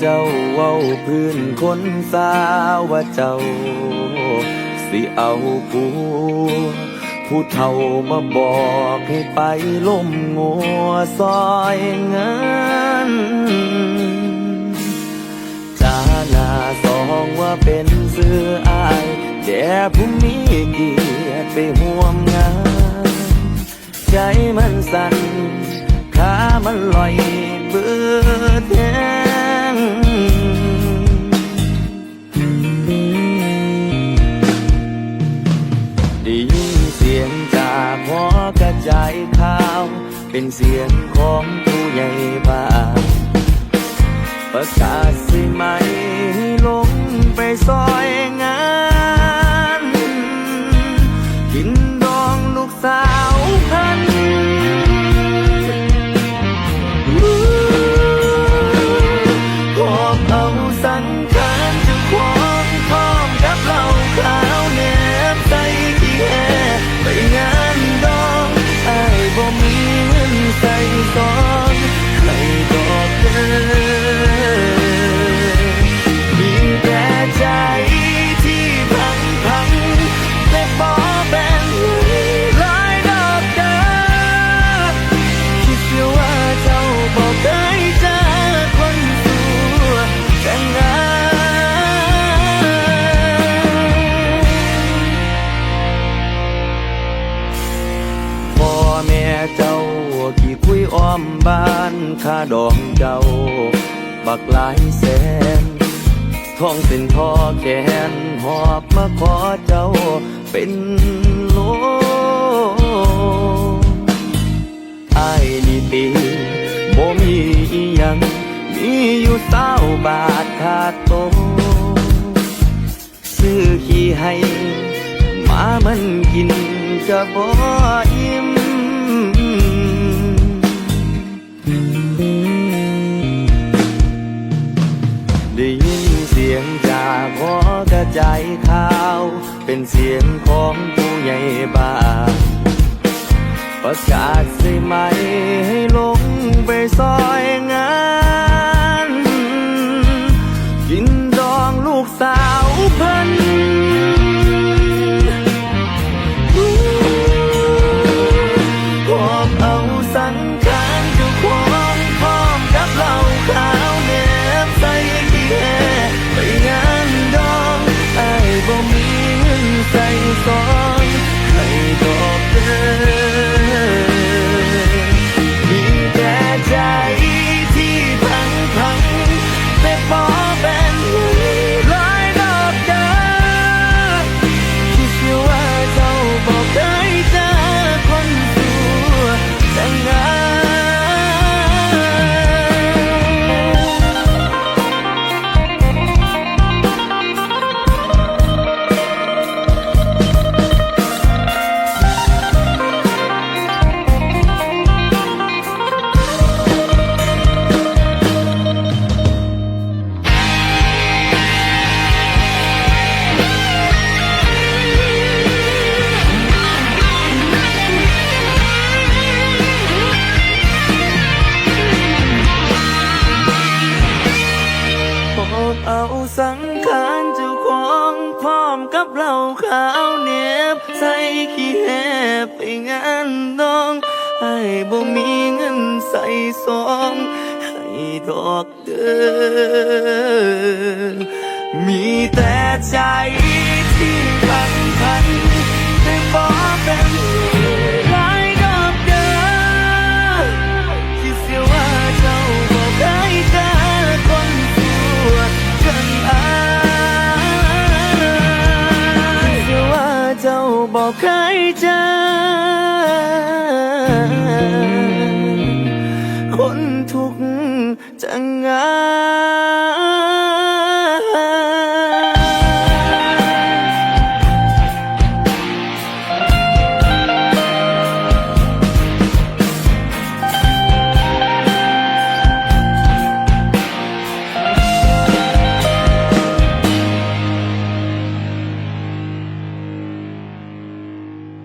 เจ้าเว้าพื้นคนสาวว่าเจ้า สิเอาผัวผู้เฒ่ามาบอกให้ไปล่มงัวซอยเงินจาหน้าสองว่าเป็นเสื้ออายแต่ผู้มีเกียรติไปห่วมงาน ใจมันสั่นขามันลอย เป็นเสียงของผู้ใหญ่บ้านประกาศสิไหมให้ลงไปซอยงานกินดองลูกสาวพันหอบเอาสังขารจะควงพร้อมกับเหล้าขาวแนบใส่ขี้แห่ไปงานดองไอ้บ่มี เงินใส่ซองให้ดอกเด้อมีแต่ใจที่พังพังแต่บอกแบ่งหลายดอกเดินคิดเสียว่าเจ้าบอกเคยเจอคนสัวแต่งงานพ่อแม่เจ้า ที่คุยอ้อมบ้านค่าดองเจ้า บักหลายแสนท้องเส้นทอแขนหอบมาขอเจ้าเป็นโลไอ้นี่ตีบ่มีอียัง มีอยู่เศร้าบาทขาดโตซื้อขี้ให้หมามันกินจะบ่อิ่ม ระจายข่าว เป็นเสียงของผู้ใหญ่บ้านประกาศใช่ไหมให้ลง อบเอาสังขารเจ้าของพร้อมกับเหล่าขาวเหน็บใส่ขี้แหบไปงานดองให้บ่มีเงินใส่ซองให้ดอกเดิอมีแต่ใจ คนทุกข์จะงงาน